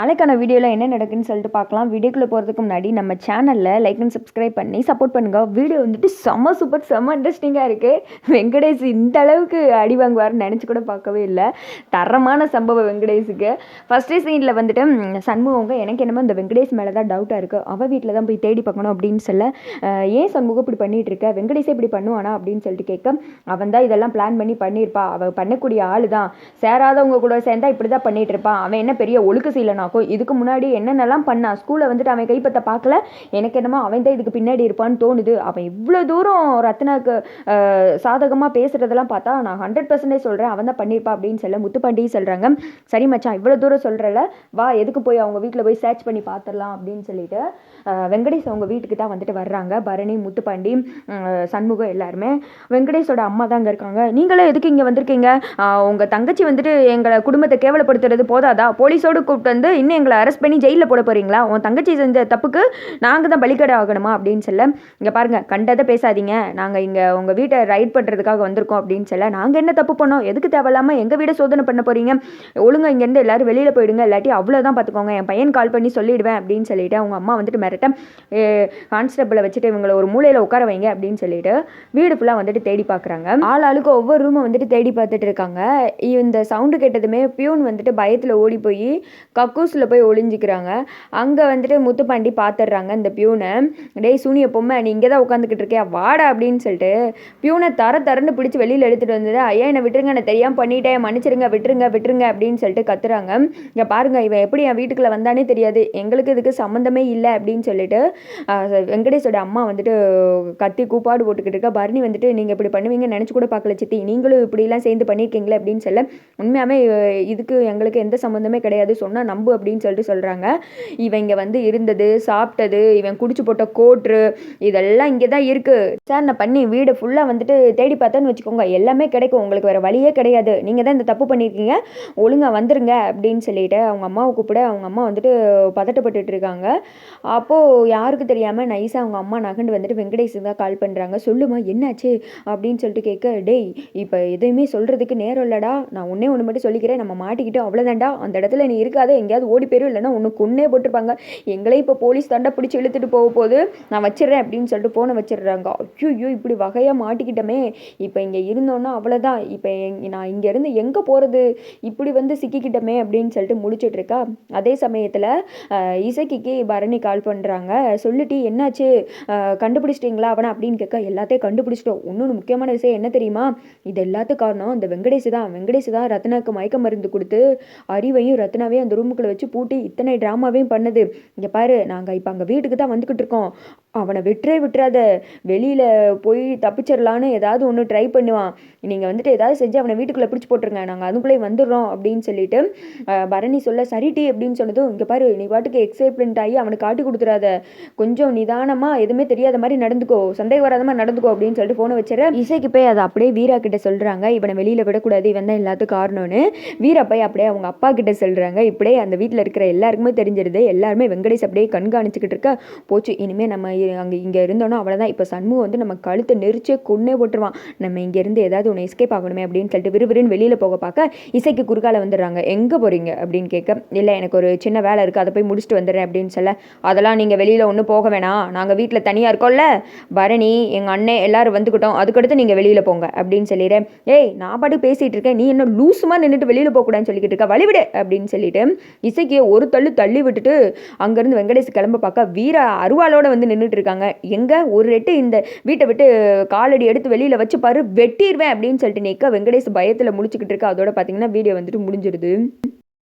நாளைக்கான வீடியோவில் என்ன நடக்குன்னு சொல்லிட்டு பார்க்கலாம். வீடியோக்குள்ளே போகிறதுக்கு முன்னாடி நம்ம சேனலில் லைக் அண்ட் சப்ஸ்கிரைப் பண்ணி சப்போர்ட் பண்ணுங்கள் வீடியோ வந்துட்டு செம்ம சூப்பர் செம்ம இன்ட்ரெஸ்டிங்காக இருக்குது வெங்கடேஷ் இந்த அளவுக்கு அடி வாங்குவார்னு நினச்சி கூட பார்க்கவே இல்லை. தரமான சம்பவம் வெங்கடேஷுக்கு. ஃபஸ்ட்டு சீனில் வந்துட்டு ம், சண்முகங்க எனக்கு என்னமோ இந்த வெங்கடேஷ் மேலே தான் டவுட்டாக இருக்குது அவள் வீட்டில் தான் போய் தேடி பார்க்கணும் அப்படின்னு சொல்ல ஏன் சண்முகம் இப்படி பண்ணிகிட்டு இருக்க? வெங்கடேஷே இப்படி பண்ணுவானா அப்படின்னு சொல்லிட்டு கேட்க அவன் தான் இதெல்லாம் பிளான் பண்ணி பண்ணியிருப்பா. அவள் பண்ணக்கூடிய ஆள் தான் சேராதவங்க கூட சேர்ந்தா இப்படி தான் பண்ணிகிட்டு இருப்பான். அவன் என்ன பெரிய ஒழுக்க ஆகும் இதுக்கு முன்னாடி என்னென்னலாம் பண்ணான் ஸ்கூலில் வந்துட்டு அவன் கைப்பற்ற பார்க்கல. எனக்கு என்னமோ அவன் தான் இதுக்கு பின்னாடி இருப்பான்னு தோணுது. அவன் இவ்வளோ தூரம் ரத்னாக்கு சாதகமாக பேசுகிறதெல்லாம் பார்த்தா நான் ஹண்ட்ரட் பர்சன்டேஜ் சொல்கிறேன் அவன் தான் பண்ணியிருப்பா அப்படின்னு சொல்ல முத்துப்பாண்டி சொல்கிறாங்க சரி மச்சான் இவ்வளோ தூரம் சொல்கிறல வா எதுக்கு போய் அவங்க வீட்டில் போய் சர்ச் பண்ணி பார்த்துடலாம் அப்படின்னு சொல்லிட்டு வெங்கடேஷ் அவங்க வீட்டுக்கு தான் வந்துட்டு வர்றாங்க. பரணி முத்துப்பாண்டி சண்முகம் எல்லாருமே. வெங்கடேஷோட அம்மா தான் அங்கே இருக்காங்க. நீங்களே எதுக்கு இங்கே வந்திருக்கீங்க? உங்கள் தங்கச்சி வந்துட்டு எங்களை குடும்பத்தை கேவலப்படுத்துறது போதாதா? போலீஸோடு கூப்பிட்டு வந்து இன்னும் எங்களை அரெஸ்ட் பண்ணி ஜெயிலில் போட போகிறீங்களா உன் தங்கச்சி செஞ்ச தப்புக்கு நாங்கள் தான் பலிக்கடை ஆகணுமா அப்படின்னு சொல்ல இங்கே பாருங்கள் கண்டதை பேசாதீங்க. நாங்கள் இங்கே உங்கள் வீட்டை ரைட் பண்ணுறதுக்காக வந்திருக்கோம் அப்படின்னு சொல்ல நாங்கள் என்ன தப்பு பண்ணோம்? எதுக்கு தேவையில்லாமல் எங்கள் வீடை சோதனை பண்ண போறீங்க? ஒழுங்கா இங்கேருந்து எல்லாரும் வெளியில் போயிடுங்க. இல்லாட்டி அவ்வளோதான் பார்த்துக்கோங்க என் பையன் கால் பண்ணி சொல்லிடுவேன் அப்படின்னு சொல்லிட்டு அவங்க அம்மா வந்துட்டு மிரட்ட கான்ஸ்டபிளை வச்சுட்டு இவங்களை ஒரு மூலையில் உட்கார வைங்க அப்படின்னு சொல்லிட்டு வீடு ஃபுல்லாக வந்துட்டு தேடி பார்க்குறாங்க ஆள் ஆளுக்கு ஒவ்வொரு ரூமை வந்துட்டு தேடி பார்த்துட்டு இருக்காங்க. இந்த சவுண்டு கேட்டதுமே பியூன் வந்துட்டு பயத்தில் ஓடி போய் ஹவுஸில் போய் ஒளிஞ்சிக்கிறாங்க. அங்கே வந்துட்டு முத்துப்பாண்டி பார்த்துடுறாங்க இந்த பியூனை. டேய் சூனிய பொம்மை நீ இங்கே தான் உட்காந்துக்கிட்டு இருக்கியா? வாடா அப்படின்னு சொல்லிட்டு பியூனை தர தரன்னு பிடிச்சி வெளியில் எடுத்துகிட்டு வந்தது. ஐயா என்னை விட்டுருங்க நான் தெரியாமல் பண்ணிட்டேன். மன்னிச்சிருங்க விட்டுருங்க விட்டுருங்க அப்படின்னு சொல்லிட்டு கத்துறாங்க. இங்கே பாருங்க இவன் எப்படி என் வீட்டுக்குள்ளே வந்தானே தெரியாது. எங்களுக்கு இதுக்கு சம்மந்தமே இல்லை அப்படின்னு சொல்லிட்டு வெங்கடேஷோட அம்மா வந்துட்டு கத்தி கூப்பாடு போட்டுக்கிட்டு இருக்கா. பரணி வந்துட்டு நீங்கள் இப்படி பண்ணுவீங்கன்னு நினச்சி கூட பார்க்கல சித்தி. நீங்களும் இப்படிலாம் சேர்ந்து பண்ணியிருக்கீங்களே அப்படின்னு சொல்ல உண்மையாகவே இதுக்கு எங்களுக்கு எந்த சம்மந்தமே கிடையாது. சொன்னால் நம்பு அப்படின்னு சொல்லிட்டு சொல்கிறாங்க இவன் இங்கே வந்து இருந்தது சாப்பிட்டது இவன் குடிச்சு போட்ட கோட்ரு இதெல்லாம் இங்கே தான் இருக்குது சார் நான் பண்ணி வீடு ஃபுல்லாக வந்துட்டு தேடி பார்த்தேன்னு வச்சுக்கோங்க. எல்லாமே கிடைக்கும். உங்களுக்கு வேறு வழியே கிடையாது. நீங்கள் தான் இந்த தப்பு பண்ணியிருக்கீங்க ஒழுங்காக வந்துருங்க அப்படின்னு சொல்லிட்டு அவங்க அம்மாவை கூப்பிட அவங்க அம்மா வந்துட்டு பதட்டப்பட்டுட்டு இருக்காங்க. அப்போது யாருக்கு தெரியாமல் நைஸாக அவங்க அம்மா நகண்டு வந்துட்டு வெங்கடேஷுக்கு தான் கால் பண்ணுறாங்க சொல்லுமா என்னாச்சு? அப்படின்னு சொல்லிட்டு கேட்க டேய் இப்போ எதுவுமே சொல்கிறதுக்கு நேரம் இல்லைடா. நான் ஒன்றே ஒன்று மட்டும் சொல்லிக்கிறேன். நம்ம மாட்டிக்கிட்டோம். அவ்வளோதான்டா அந்த இடத்துல நீ இருக்காத. எங்கேயாவது ஓடி போயிரும். இல்லைன்னா ஒன்று கொன்னே போட்டிருப்பாங்க. எங்களே இப்போ போலீஸ் தண்டை பிடிச்சி இழுத்துட்டு போக போது நான் வச்சிடுறேன் அப்படின்னு சொல்லிட்டு ஃபோனை வச்சிடுறாங்க. ஐயோ இப்படி வகையாக மாட்டிக்கிட்டோமே. இப்போ இங்கே இருந்தோன்னா அவ்வளோதான் இப்போ நான் இங்கேருந்து எங்கே போகிறது இப்படி வந்து சிக்கிக்கிட்டோமே அப்படின்னு சொல்லிட்டு முடிச்சிட்ருக்கா அதே சமயத்தில் இசைக்கு பரணி கால் பண்ணுறாங்க சொல்லிட்டு என்னாச்சு? கண்டுபிடிச்சிட்டிங்களா அவனை? அப்படின்னு கேட்க எல்லாத்தையும் கண்டுபிடிச்சிட்டோம். இன்னொன்று முக்கியமான விஷயம் என்ன தெரியுமா? இது எல்லாத்துக்கும் காரணம் இந்த வெங்கடேஷ் தான். வெங்கடேஷ் தான் ரத்னாவுக்கு மயக்க மருந்து கொடுத்து அறிவையும் ரத்னாவையும் அந்த ரூமுக்குள்ளே வச்சு பூட்டி இத்தனை ட்ராமாவையும் பண்ணுது. இங்கே பாரு நாங்கள் இப்போ அங்கே வீட்டுக்கு தான் வந்துக்கிட்டு இருக்கோம். அவனை விட்டுறே விட்டுறாத. வெளியில் போய் தப்பிச்சிடலான்னு ஏதாவது ஒன்று ட்ரை பண்ணுவான். நீங்கள் வந்துட்டு ஏதாவது செஞ்சு அவனை வீட்டுக்குள்ளே பிடிச்சி போட்டுருங்க. நாங்கள் அதுக்குள்ளே வந்துடுறோம் அப்படின்னு சொல்லிட்டு பரணி சொல்ல சரிட்டி அப்படின்னு சொன்னதும் இங்கே பாரு நீ பாட்டுக்கு எக்ஸைட்மெண்ட் ஆகி அவனுக்கு காட்டி கொடுத்துறாத. கொஞ்சம் நிதானமாக எதுவுமே தெரியாத மாதிரி நடந்துக்கோ. சந்தேகம் வராத மாதிரி நடந்துக்கோ அப்படின்னு சொல்லிட்டு ஃபோனை வச்சிட இசைக்கு போய் அதை அப்படியே வீரா கிட்ட சொல்கிறாங்க இவனை வெளியில் விடக்கூடாது. இவன் தான் எல்லாத்துக்கும் காரணம்னு. வீரா போய் அப்படியே அவங்க அப்பா கிட்ட சொல்கிறாங்க இப்படியே அந்த வீட்டில் இருக்கிற எல்லாருக்குமே தெரிஞ்சிருது. எல்லாருமே வெங்கடேஷ் அப்படியே கண்காணிச்சுக்கிட்டு இருக்க போச்சு. இனிமேல் நம்ம அங்கே இங்கே இருந்தோன்னா அவ்வளோதான் இப்போ சண்முகம் வந்து நம்ம கழுத்தை நெரிச்சே கொன்னே போட்டுருவான். நம்ம இங்கேருந்து ஏதாவது ஒன்று எஸ்கேப் ஆகணுமே அப்படின்னு சொல்லிட்டு விறுவிறுன்னு வெளியில் போக பார்க்க இசைக்கு குறுக்கால வந்துடுறாங்க. எங்கே போகிறீங்க அப்படின்னு கேட்க இல்லை எனக்கு ஒரு சின்ன வேலை இருக்குது அதை போய் முடிச்சுட்டு வந்துடுறேன் அப்படின்னு சொல்ல அதெல்லாம் நீங்கள் வெளியில் ஒன்றும் போக வேணாம். நாங்கள் வீட்டில் தனியாக இருக்கோம்ல. பரணி எங்கள் அண்ணன் எல்லாரும் வந்துக்கிட்டோம் அதுக்கடுத்து நீங்கள் வெளியில் போங்க அப்படின்னு சொல்லிடுறேன். ஏய் நான் பாட்டு பேசிகிட்டு இருக்கேன். நீ என்ன லூசுமா நின்றுட்டு வெளியில் போகக்கூடாதுன்னு சொல்லிக்கிட்டு இருக்க? வழிவிடு அப்படின்னு சொல்லிட்டு இசைக்கு ஒரு தள்ளு தள்ளி விட்டுட்டு அங்கேருந்து வெங்கடேஷ் கிளம்ப பார்க்க வீர அருவாளோட வந்து நின்றுட்டு இருக்காங்க எங்கே? ஒரு ரெட்டு இந்த வீட்டை விட்டு காலடி எடுத்து வெளியில் வச்சு பாரு வெட்டிடுவேன் அப்படின்னு சொல்லிட்டு நிற்க வெங்கடேஷ் பயத்தில் முடிச்சுக்கிட்டு இருக்க. அதோட பார்த்தீங்கன்னா வீடியோ வந்துட்டு முடிஞ்சிருது.